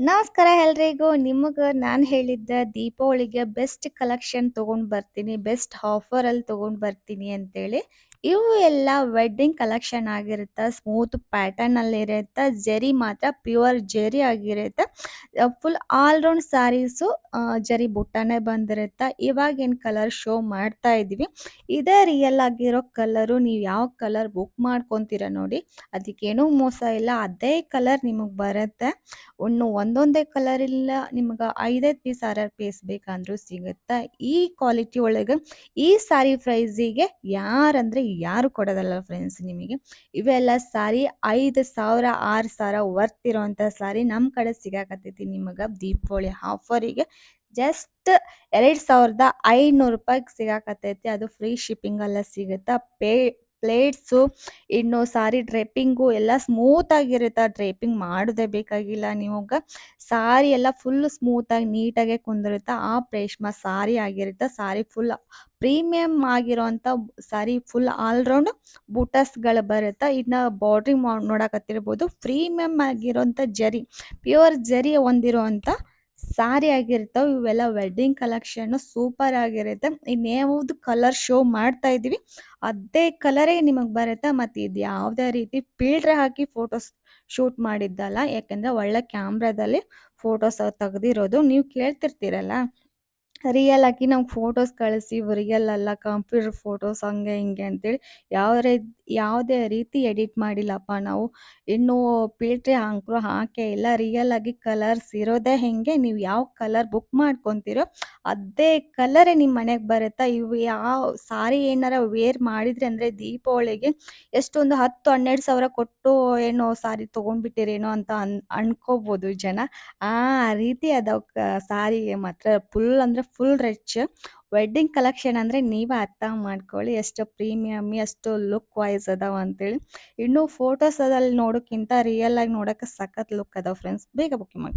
ನಮಸ್ಕಾರ ಎಲ್ರಿಗೂ. ನಿಮಗೆ ನಾನು ಹೇಳಿದ್ದ ದೀಪಾವಳಿಗೆ ಬೆಸ್ಟ್ ಕಲೆಕ್ಷನ್ ತೊಗೊಂಡು ಬರ್ತೀನಿ ಬೆಸ್ಟ್ ಆಫರಲ್ಲಿ ತೊಗೊಂಡು ಬರ್ತೀನಿ ಅಂತೇಳಿ ಇವು ಎಲ್ಲ ವೆಡ್ಡಿಂಗ್ ಕಲೆಕ್ಷನ್ ಆಗಿರುತ್ತೆ ಸ್ಮೂತ್ ಪ್ಯಾಟರ್ನ್ ಅಲ್ಲಿ ಇರುತ್ತೆ, ಜರಿ ಮಾತ್ರ ಪ್ಯೂರ್ ಜರಿ ಆಗಿರುತ್ತೆ. ಫುಲ್ ಆಲ್ ರೌಂಡ್ ಸ್ಯಾರೀಸು ಜರಿ ಬುಟ್ಟಾನೆ ಬಂದಿರುತ್ತೆ. ಇವಾಗ ಏನು ಕಲರ್ ಶೋ ಮಾಡ್ತಾ ಇದೀವಿ ಇದೇ ರಿಯಲ್ ಆಗಿರೋ ಕಲರು ನೀವು ಯಾವ ಕಲರ್ ಬುಕ್ ಮಾಡ್ಕೊತೀರ ನೋಡಿ. ಅದಕ್ಕೇನೂ ಮೋಸ ಇಲ್ಲ. ಅದೇ ಕಲರ್ ನಿಮಗೆ ಬರುತ್ತೆ. ಇನ್ನು ಒಂದೊಂದೇ ಕಲರ್ ಇಲ್ಲ, ನಿಮ್ಗೆ ಐದೈದು ಪೀಸ್ ಆರಾರು ಪೀಸ್ ಬೇಕಂದ್ರೂ ಸಿಗುತ್ತೆ. ಈ ಕ್ವಾಲಿಟಿ ಒಳಗೆ ಈ ಸಾರಿ ಪ್ರೈಸಿಗೆ ಯಾರಂದ್ರೆ ಯಾರು ಕೊಡೋದಲ್ಲ ಫ್ರೆಂಡ್ಸ್ ನಿಮಗೆ? ಇವೆಲ್ಲ ಸಾರಿ ಐದು ಸಾವಿರ, ಆರು ಸಾವಿರ ವರ್ತ್ ಇರೋವಂಥ ಸಾರಿ ನಮ್ಮ ಕಡೆ ಸಿಗಾಕತ್ತೈತಿ ನಿಮಗೆ ದೀಪಾವಳಿ ಆಫರಿಗೆ ಜಸ್ಟ್ ಎರಡು ಸಾವಿರದ ಐನೂರು ರೂಪಾಯಿಗೆ ಸಿಗಾಕತ್ತೈತಿ. ಅದು ಫ್ರೀ ಶಿಪ್ಪಿಂಗ್ ಎಲ್ಲ ಸಿಗುತ್ತೆ? ಪೇ ಪ್ಲೇಟ್ಸು, ಇನ್ನು ಸಾರಿ ಡ್ರೆಪ್ಪಿಂಗು ಎಲ್ಲ ಸ್ಮೂತ್ ಆಗಿರುತ್ತೆ. ಡ್ರೇಪಿಂಗ್ ಮಾಡೋದೇ ಬೇಕಾಗಿಲ್ಲ ನಿಮಗೆ. ಸಾರಿ ಎಲ್ಲ ಫುಲ್ ಸ್ಮೂತಾಗಿ ನೀಟಾಗೆ ಕುಂದಿರುತ್ತೆ. ಆ ಪ್ರೇಷ್ಮ ಸಾರಿ ಆಗಿರುತ್ತೆ. ಸಾರಿ ಫುಲ್ ಪ್ರೀಮಿಯಂ ಆಗಿರೋಂಥ ಸಾರಿ ಫುಲ್ ಆಲ್ರೌಂಡ್ ಬೂಟಸ್ಗಳು ಬರುತ್ತೆ. ಇನ್ನು ಬಾರ್ಡ್ರಿಂಗ್ ನೋಡಕತ್ತಿರ್ಬೋದು. ಪ್ರೀಮಿಯಂ ಆಗಿರೋಂಥ ಜರಿ, ಪ್ಯೂರ್ ಜರಿ ಹೊಂದಿರುವಂಥ ಸಾರಿ ಆಗಿರ್ತಾವೆ, ಇವೆಲ್ಲ ವೆಡ್ಡಿಂಗ್ ಕಲೆಕ್ಷನ್ ಸೂಪರ್ ಆಗಿರುತ್ತೆ. ಇನ್ಯಾವುದು ಕಲರ್ ಶೋ ಮಾಡ್ತಾ ಇದೀವಿ ಅದೇ ಕಲರೇ ನಿಮಗೆ ಬರುತ್ತೆ. ಮತ್ತು ಇದು ಯಾವುದೇ ರೀತಿ ಫಿಲ್ಟ್ರ್ ಹಾಕಿ ಫೋಟೋಸ್ ಶೂಟ್ ಮಾಡಿದ್ದಲ್ಲ, ಯಾಕೆಂದರೆ ಒಳ್ಳೆ ಕ್ಯಾಮ್ರಾದಲ್ಲಿ ಫೋಟೋಸ್ ತೆಗ್ದಿರೋದು. ನೀವು ಕೇಳ್ತಿರ್ತೀರಲ್ಲ? ರಿಯಲ್ ಆಗಿ ನಮ್ಗೆ ಫೋಟೋಸ್ ಕಳಿಸಿ ರಿಯಲ್ ಅಲ್ಲ ಕಂಪ್ಯೂಟರ್ ಫೋಟೋಸ್ ಹಂಗೆ ಹಿಂಗೆ ಅಂತೇಳಿ ಯಾವ ಯಾವುದೇ ರೀತಿ ಎಡಿಟ್ ಮಾಡಿಲ್ಲಪ್ಪ ನಾವು. ಇನ್ನು ಫಿಲ್ಟ್ರಿ ಅಂಕರು ಹಾಕೇ ಇಲ್ಲ. ರಿಯಲ್ ಆಗಿ ಕಲರ್ಸ್ ಇರೋದೇ ಹೆಂಗೆ? ನೀವು ಯಾವ ಕಲರ್ ಬುಕ್ ಮಾಡ್ಕೊತೀರೋ ಅದೇ ಕಲರೇ ನಿಮ್ಮ ಮನೆಗೆ ಬರುತ್ತಾ? ಇವು ಯಾವ ಸಾರಿ ಏನಾರ ವೇರ್ ಮಾಡಿದ್ರಿ ಅಂದರೆ ದೀಪಾವಳಿಗೆ ಎಷ್ಟೊಂದು ಹತ್ತು, ಹನ್ನೆರಡು ಸಾವಿರ ಕೊಟ್ಟು ಏನೋ ಸಾರಿ ತೊಗೊಂಡ್ಬಿಟ್ಟಿರೇನೋ ಅಂತ ಅನ್, ಅನ್ಕೋಬೋದು ಜನ. ಆ ರೀತಿ ಅದಾವ ಸಾರಿಗೆ ಮಾತ್ರ. ಫುಲ್ ಅಂದರೆ ಫುಲ್ ರಿಚ್ ವೆಡ್ಡಿಂಗ್ ಕಲೆಕ್ಷನ್ ಅಂದರೆ ನೀವೇ ಅರ್ಥ ಮಾಡ್ಕೊಳ್ಳಿ ಎಷ್ಟು ಪ್ರೀಮಿಯಮ್ ಎಷ್ಟು ಲುಕ್ ವೈಸ್ ಅದಾವ ಅಂತೇಳಿ. ಇನ್ನು ಫೋಟೋಸ್ ಅದಲ್ಲಿ ನೋಡೋಕ್ಕಿಂತ ರಿಯಲ್ ಆಗಿ ನೋಡೋಕೆ ಸಖತ್ ಲುಕ್ ಅದಾವ ಫ್ರೆಂಡ್ಸ್ ಬೇಗ ಬುಕ್ ಮಾಡಿ.